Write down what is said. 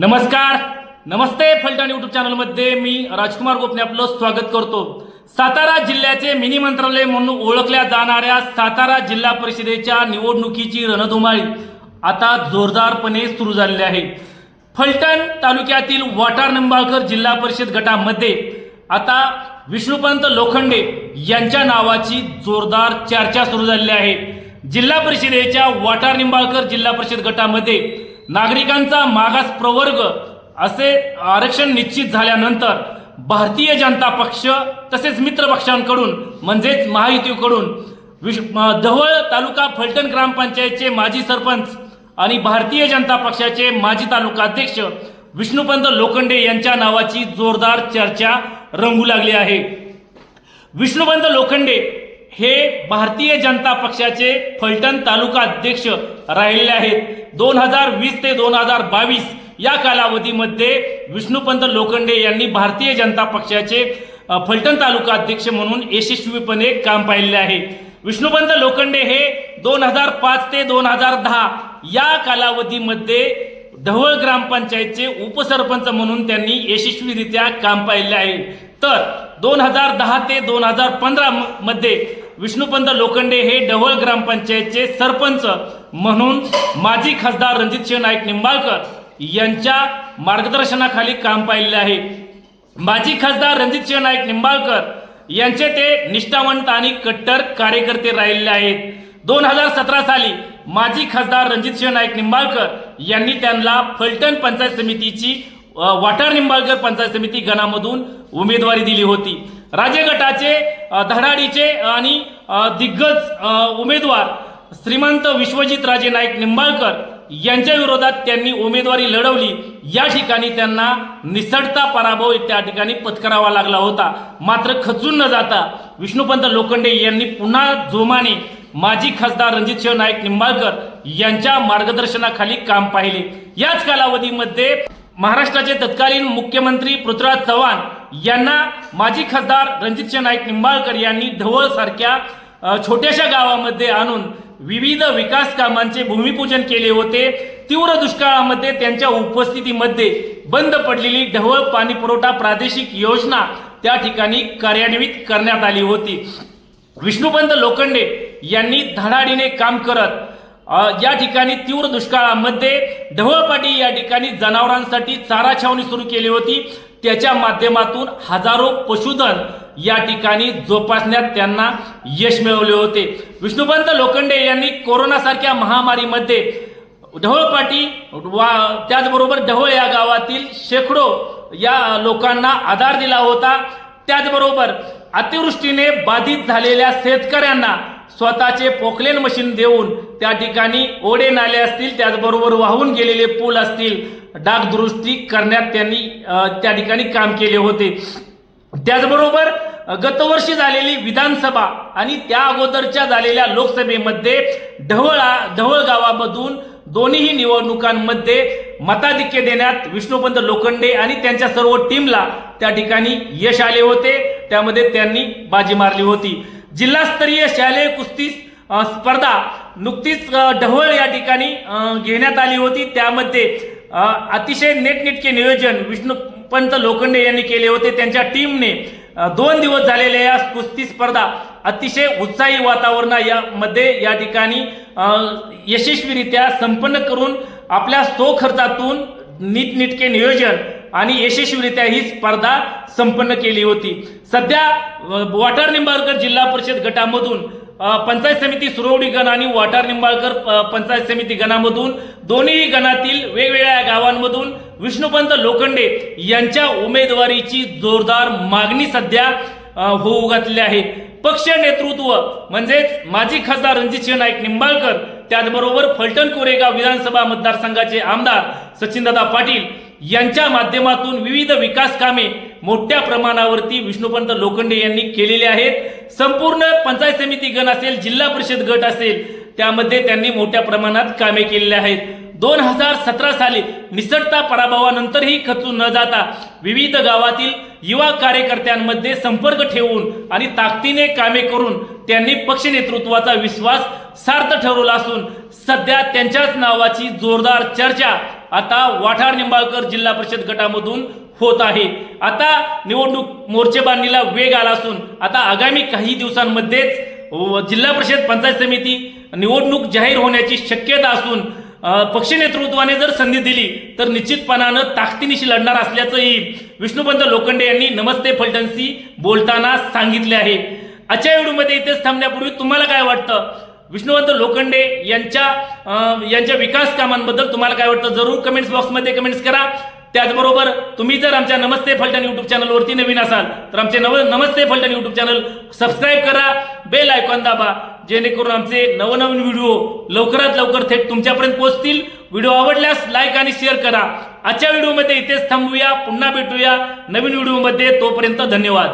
नमस्कार. नमस्ते फलटण युट्यूब चॅनलमध्ये मी राजकुमार गोपने आपलं स्वागत करतो. सातारा जिल्ह्याचे मिनी मंत्रालय म्हणून ओळखल्या जाणाऱ्या सातारा जिल्हा परिषदेच्या निवडणुकीची रणधुमाळी आता जोरदारपणे सुरू झालेली आहे. फलटण तालुक्यातील वाटार निंबाळकर जिल्हा परिषद गटामध्ये आता विष्णुपंत लोखंडे यांच्या नावाची जोरदार चर्चा सुरू झालेली आहे. जिल्हा परिषदेच्या वाटार निंबाळकर जिल्हा परिषद गटामध्ये नागरिकांचा मागास प्रवर्ग असे आरक्षण निश्चित झाल्यानंतर भारतीय जनता पक्ष तसेच मित्र पक्षांकडून म्हणजेच महायुतीकडून विश धवळ तालुका फलटण ग्रामपंचायतचे माजी सरपंच आणि भारतीय जनता पक्षाचे माजी तालुका अध्यक्ष विष्णुपंत लोखंडे यांच्या नावाची जोरदार चर्चा रंगू लागली आहे. विष्णुपंत लोखंडे हे भारतीय जनता पक्षाचे फलटण तालुका अध्यक्ष राहिलेले आहेत. दोन हजार वीस ते दोन हजार बावीस या कालावधीमध्ये विष्णुपंत लोखंडे यांनी भारतीय जनता पक्षाचे फलटण तालुका अध्यक्ष म्हणून यशस्वीपणे काम पाहिलेले आहे. विष्णुपंत लोखंडे हे दोन हजार पाच ते दोन हजार दहा या कालावधीमध्ये ढवळ ग्रामपंचायतचे उपसरपंच म्हणून त्यांनी यशस्वीरित्या काम पाहिले आहे. तर दोन हजार दहा ते दोन हजार पंधरा मध्ये विष्णुपंत लोखंडे हे ढवळ ग्रामपंचायतचे सरपंच म्हणून माजी खासदार रणजितसिंह नाईक निंबाळकर यांच्या मार्गदर्शनाखाली काम पाहिलेले आहे. माजी खासदार रणजितसिंह नाईक निंबाळकर यांचे ते निष्ठावंत आणि कट्टर कार्यकर्ते राहिलेले आहेत. दोन हजार सतरा साली माजी खासदार रणजितसिंह नाईक निंबाळकर यांनी त्यांना फलटण पंचायत समितीची वाटर वाटार निंबाळकर पंचायत समिती गणामधून उमेदवारी दिली होती. राजे गटाचे धडाडीचे आणि दिग्गज उमेदवार श्रीमंत विश्वजित राजे नाईक निंबाळकर यांच्या विरोधात त्यांनी उमेदवारी लढवली. या ठिकाणी त्यांना निसटता पराभव त्या ठिकाणी पत्करावा लागला होता. मात्र खचून न जाता विष्णुपंत लोखंडे यांनी पुन्हा जोमाने माजी खासदार रणजितसिंह नाईक निंबाळकर यांच्या मार्गदर्शनाखाली काम पाहिले. याच कालावधीमध्ये महाराष्ट्राचे तत्कालीन मुख्यमंत्री पृथ्वीराज चव्हाण यांना माजी खासदार रणजितसिंह नाईक निंबाळकर यांनी ढवळसारख्या छोट्याशा गावामध्ये आणून विविध विकास कामांचे भूमिपूजन केले होते. तीव्र दुष्काळामध्ये त्यांच्या उपस्थितीमध्ये बंद पडलेली ढवळ पाणी पुरवठा प्रादेशिक योजना त्या ठिकाणी कार्यान्वित करण्यात आली होती. विष्णुपंत लोखंडे यांनी धडाडीने काम करत या ठिकाणी तीव्र दुष्काळामध्ये ढवळपाटी या ठिकाणी जनावरांसाठी चारा छावणी सुरू केली होती. त्याच्या माध्यमातून हजारो पशुधन या ठिकाणी जोपासण्यात त्यांना यश मिळवले होते. विष्णुपंत लोखंडे यांनी कोरोनासारख्या महामारीमध्ये ढवळपाटी वा त्याचबरोबर ढवळ या गावातील शेकडो या लोकांना आधार दिला होता. त्याचबरोबर अतिवृष्टीने बाधित झालेल्या शेतकऱ्यांना स्वतःचे पोकलेन मशीन देऊन त्या ठिकाणी ओढे नाले असतील त्याचबरोबर वाहून गेलेले पूल असतील डागदुरुस्ती करण्यात त्यांनी त्या ठिकाणी काम केले होते. त्याचबरोबर गतवर्षी झालेली विधानसभा आणि त्या अगोदरच्या झालेल्या लोकसभेमध्ये ढवळा ढवळ गावामधून दोन्हीही निवडणुकांमध्ये मताधिक्य देण्यात विष्णुपंत लोखंडे आणि त्यांच्या सर्व टीमला त्या ठिकाणी यश आले होते. त्यामध्ये त्यांनी बाजी मारली होती. जिल्हास्तरीय शालेय कुस्ती स्पर्धा नुकतीच ढवळ या ठिकाणी घेण्यात आली होती. त्यामध्ये अतिशय नेटनेटके नियोजन विष्णुपंत लोखंडे यांनी केले होते. त्यांच्या टीमने दोन दिवस झालेल्या या कुस्ती स्पर्धा अतिशय उत्साही वातावरणा यामध्ये या ठिकाणी यशस्वीरित्या संपन्न करून आपल्या स्वखर्चातून नीटनेटके नियोजन आणि यशस्वीरित्या ही स्पर्धा संपन्न केली होती. सध्या वॉटर वाटार निंबाळकर जिल्हा परिषद गटामधून पंचायत समिती सुरवडी गण आणि वाटार निंबाळकर पंचायत समिती गणामधून दोन्ही गणातील वेगवेगळ्या गावांमधून विष्णुपंत लोखंडे यांच्या उमेदवारीची जोरदार मागणी सध्या होऊ घातली आहे. पक्ष नेतृत्व म्हणजेच माजी खासदार रणजितसिंह नाईक निंबाळकर त्याचबरोबर फलटण कोरेगाव विधानसभा मतदारसंघाचे आमदार सचिनदादा पाटील यांच्या माध्यमातून विविध विकास कामे मोठ्या प्रमाणावरती विष्णुपंत लोखंडे यांनी केलेली आहेत. संपूर्ण पंचायत समिती गण असेल जिल्हा परिषद गट असेल त्यामध्ये त्यांनी मोठ्या प्रमाणात कामे केलेली आहेत. दोन हजार सतरा साली निसटता पराभवानंतरही खचून न जाता विविध गावातील युवा कार्यकर्त्यांमध्ये संपर्क ठेवून आणि ताकदीने कामे करून त्यांनी पक्ष नेतृत्वाचा विश्वास सार्थ ठरवला असून सध्या त्यांच्याच नावाची जोरदार चर्चा आता वाठार निंबाळकर जिल्हा परिषद गटामधून होत आहे. आता निवडणूक मोर्चेबांधणीला वेग आला असून आता आगामी काही दिवसांमध्येच जिल्हा परिषद पंचायत समिती निवडणूक जाहीर होण्याची शक्यता असून पक्ष नेतृत्वाने जर संधी दिली तर निश्चितपणानं ताकदीनिशी लढणार असल्याचंही विष्णुपंत लोखंडे यांनी नमस्ते फलटणशी बोलताना सांगितले आहे. आजच्या व्हिडिओमध्ये इथेच थांबण्यापूर्वी तुम्हाला काय वाटतं? विष्णुवंत लोखंडे यांच्या यांच्या विकास कामांबद्दल तुम्हाला काय वाटतं? जरूर कमेंट्स बॉक्समध्ये कमेंट्स करा. त्याचबरोबर तुम्ही जर आमच्या नमस्ते फलटण युट्यूब चॅनलवरती नवीन असाल तर आमचे नव नमस्ते फलटण युट्यूब चॅनल सबस्क्राईब करा. बेल आयकॉन दाबा जेणेकरून आमचे नवनवीन व्हिडिओ लवकरात लवकर थेट तुमच्यापर्यंत पोहोचतील. व्हिडिओ आवडल्यास लाईक आणि शेअर करा. आजच्या व्हिडिओमध्ये इथेच थांबूया पुन्हा भेटूया. नवीन व्हिडिओमध्ये तोपर्यंत धन्यवाद.